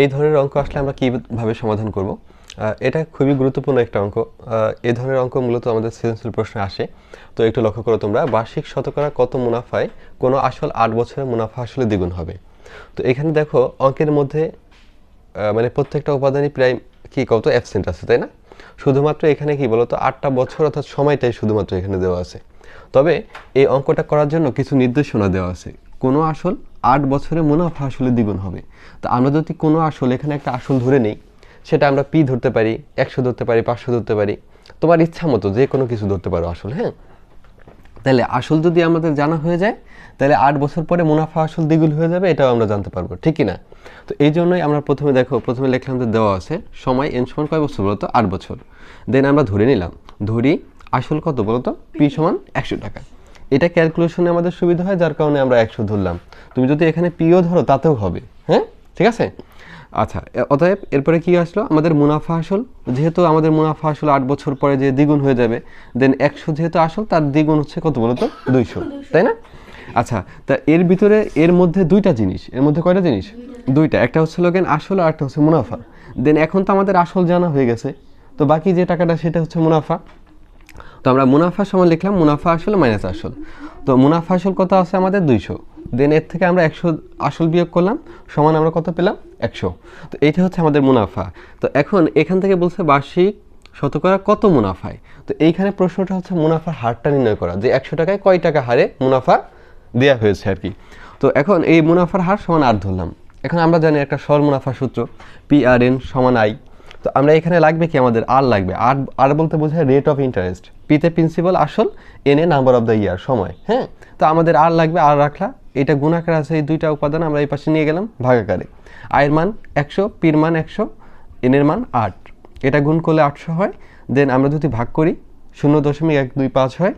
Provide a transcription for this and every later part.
এই ধরনের অঙ্ক আসলে আমরা কীভাবে সমাধান করব? এটা খুবই গুরুত্বপূর্ণ একটা অঙ্ক। এই ধরনের অঙ্ক মূলত আমাদের সৃজনশীল প্রশ্নে আসে। তো একটু লক্ষ্য করো তোমরা, বার্ষিক শতকরা কত মুনাফায় কোনো আসল আট বছরের মুনাফা আসলে দ্বিগুণ হবে? তো এখানে দেখো, অঙ্কের মধ্যে মানে প্রত্যেকটা উপাদানই প্রায় কি কত? অ্যাবসেন্ট আছে, তাই না? শুধুমাত্র এখানে কি বলতো? আটটা বছর অর্থাৎ সময়টাই শুধুমাত্র এখানে দেওয়া আছে। তবে এই অঙ্কটা করার জন্য কিছু নির্দেশনা দেওয়া আছে। কোনো আসল আট বছরে মুনাফা আসলে দ্বিগুণ হবে। তো আমরা যদি কোনো আসল, এখানে একটা আসল ধরে নিই, সেটা আমরা পি ধরতে পারি, একশো ধরতে পারি, পাঁচশো ধরতে পারি। তোমার ইচ্ছা মতো যে কোনো কিছু ধরতে পারো আসল হ্যাঁ? তাহলে আসল যদি আমাদের জানা হয়ে যায়, তাহলে আট বছর পরে মুনাফা আসল দ্বিগুণ হয়ে যাবে, এটাও আমরা জানতে পারব, ঠিক না তো এই জন্যই আমরা প্রথমে দেখো, প্রথমে লিখলাম যে দেওয়া আছে, সময় এন সমান কয় বছর বলতো? আট বছর। দেন আমরা ধরে নিলাম, ধরি আসল কত বলতো? পি সমান একশো টাকা। এটা ক্যালকুলেশনে আমাদের সুবিধা হয়, যার কারণে আমরা একশো ধরলাম। তুমি যদি এখানে পিও ধরো, তাতেও হবে। হ্যাঁ? ঠিক আছে? আচ্ছা অতএব এরপরে কি আসলো? আমাদের মুনাফা আসল। যেহেতু আমাদের মুনাফা আসল আট বছর পরে যে দ্বিগুণ হয়ে যাবে দেন একশো যেহেতু আসল, তার দ্বিগুণ হচ্ছে কত বলতো দুইশো। তাই না? আচ্ছা তা এর ভিতরে, এর মধ্যে দুইটা জিনিস। এর মধ্যে কয়টা জিনিস? দুইটা। একটা হচ্ছে লোকেন আসল আর একটা হচ্ছে মুনাফা। দেন এখন তো আমাদের আসল জানা হয়ে গেছে। তো বাকি যে টাকাটা, সেটা হচ্ছে মুনাফা। তো আমরা মুনাফা সমান লিখলাম, মুনাফা আসল মাইনাস আসল। তো মুনাফা আসল কত আছে আমাদের? দুইশো। দেন এর থেকে আমরা একশো আসল বিয়োগ করলাম, সমান আমরা কত পেলাম? একশো। তো এইটা হচ্ছে আমাদের মুনাফা। তো এখন এখান থেকে বলছে বার্ষিক শতকরা কত মুনাফায়? তো এইখানে প্রশ্নটা হচ্ছে মুনাফার হারটা নির্ণয় করা, যে একশো টাকায় কয় টাকা হারে মুনাফা দেওয়া হয়েছে আর কি। তো এখন এই মুনাফার হার সমান আর ধরলাম। এখন আমরা জানি একটা সরল মুনাফা সূত্র পি আর এন সমান আই তো আমরা এখানে লাগবে কি? আমাদের আর লাগবে। আর আর বলতে বোঝায় রেট অফ ইন্টারেস্ট পিতে প্রিন্সিপাল আসল এনে নাম্বার অফ দ্য ইয়ার সময়। হ্যাঁ? তো আমাদের আর লাগবে আর রাখলা। এটা গুণাকার আছে এই দুইটা উপাদান, আমরা এই পাশে নিয়ে গেলাম, ভাগাকারে। আয়ের মান একশো পির মান একশো এনের মান আট। এটা গুণ করলে আটশো হয়। দেন আমরা যদি ভাগ করি, শূন্য দশমিক এক দুই পাঁচ হয়।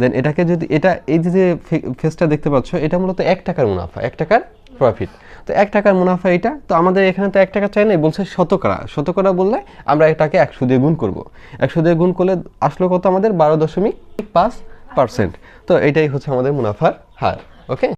দেন এটাকে যদি, এটা এই যে যে ফেসটা দেখতে পাচ্ছ, এটা মূলত এক টাকার মুনাফা। এক টাকার প্রফিট তো এক টাকার মুনাফা এটা, তো আমাদের এখানে তো এক টাকা চাই নাই, বলছে শতকরা। শতকরা বললে আমরা এটাকে একশো দিয়ে গুণ করব। একশো দিয়ে গুণ করলে আসলো কত আমাদের? বারো দশমিক পাঁচ পার্সেন্ট। তো এটাই হচ্ছে আমাদের মুনাফার হার ওকে